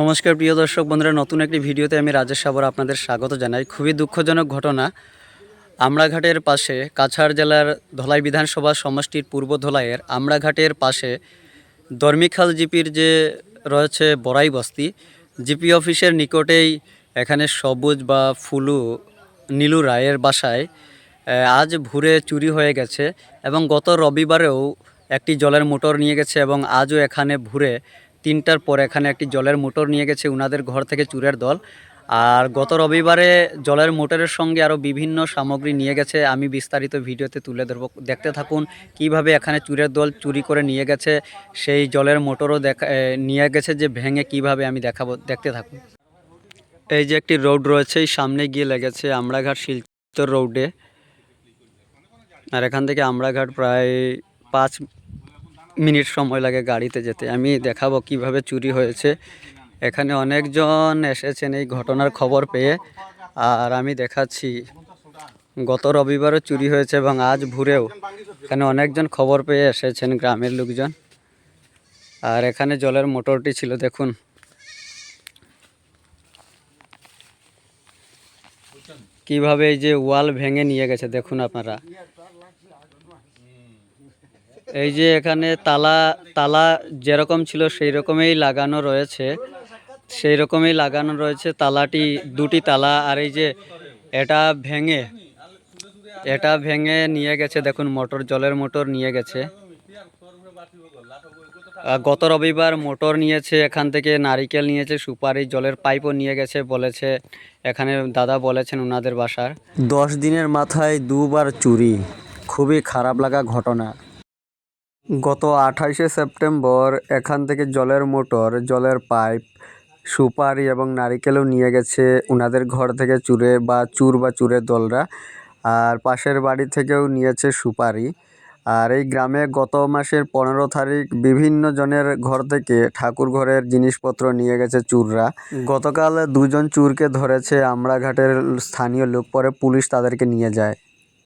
নমস্কার, প্রিয় দর্শক বন্ধুরা, নতুন একটি ভিডিওতে আমি রাজেশ সাবর আপনাদের স্বাগত জানাই। খুবই দুঃখজনক ঘটনা, আমড়াঘাটের পাশে কাছাড় জেলার ধলাই বিধানসভা সমষ্টির পূর্ব ধলাইয়ের আমড়াঘাটের পাশে দর্মিখাল জিপির যে রয়েছে বড়াই বস্তি, জিপি অফিসের নিকটেই এখানে সবুজ বা ফুলু, নীলু রায়ের বাসায় আজ ভুরে চুরি হয়ে গেছে এবং গত রবিবারেও একটি জলের মোটর নিয়ে গেছে এবং আজও এখানে ভোরে তিনটার পর এখানে একটি জলের মোটর নিয়ে গেছে, উনাদের ঘর থেকে চুরের দল। আর গত রবিবারে জলের মোটরের সঙ্গে আরও বিভিন্ন সামগ্রী নিয়ে গেছে, আমি বিস্তারিত ভিডিওতে তুলে ধরবো। দেখতে থাকুন কীভাবে এখানে চুরের দল চুরি করে নিয়ে গেছে, সেই জলের মোটরও দেখা নিয়ে গেছে যে ভেঙে কীভাবে আমি দেখাবো, দেখতে থাকুন। এই যে একটি রোড রয়েছে সামনে গিয়ে লেগেছে আমড়াঘাট শিলচর রোডে। আর এখান থেকে আমড়াঘাট প্রায় পাঁচ মিনিট সময় লাগে গাড়িতে যেতে। আমি দেখাবো কীভাবে চুরি হয়েছে। এখানে অনেকজন এসেছেন এই ঘটনার খবর পেয়ে। আর আমি দেখাচ্ছি, গত রবিবারও চুরি হয়েছে এবং আজ ভোরেও। এখানে অনেকজন খবর পেয়ে এসেছেন গ্রামের লোকজন। আর এখানে জলের মোটরটি ছিল, দেখুন। কীভাবে এই যে ওয়াল ভেঙে নিয়ে গেছে, দেখুন আপনারা। এই যে এখানে তালা তালা যেরকম ছিল সেই রকমই লাগানো রয়েছে। সেই রকমই লাগানো রয়েছে তালাটি, দুটি তালা, আর এই যে এটা ভেঙে এটা ভেঙে নিয়ে গেছে, দেখুন মোটর, জলের মোটর নিয়ে গেছে। গত রবিবার মোটর নিয়েছে, এখান থেকে নারিকেল নিয়েছে, সুপারি, জলের পাইপও নিয়ে গেছে, বলেছে, এখানে দাদা বলেছেন ওনাদের বাসার। দশ দিনের মাথায় দুবার চুরি, খুবই খারাপ লাগা ঘটনা। গত আঠাইশে সেপ্টেম্বর এখান থেকে জলের মোটর, জলের পাইপ, সুপারি এবং নারিকেলও নিয়ে গেছে ওনাদের ঘর থেকে চুরে বা চুর বা চুরের দলরা। আর পাশের বাড়ি থেকেও নিয়েছে সুপারি। আর এই গ্রামে গত মাসের পনেরো তারিখ বিভিন্ন জনের ঘর থেকে ঠাকুর ঘরের জিনিসপত্র নিয়ে গেছে চুররা। গতকাল দুজন চুরকে ধরেছে আমড়াঘাটের স্থানীয় লোক, পরে পুলিশ তাদেরকে নিয়ে যায়।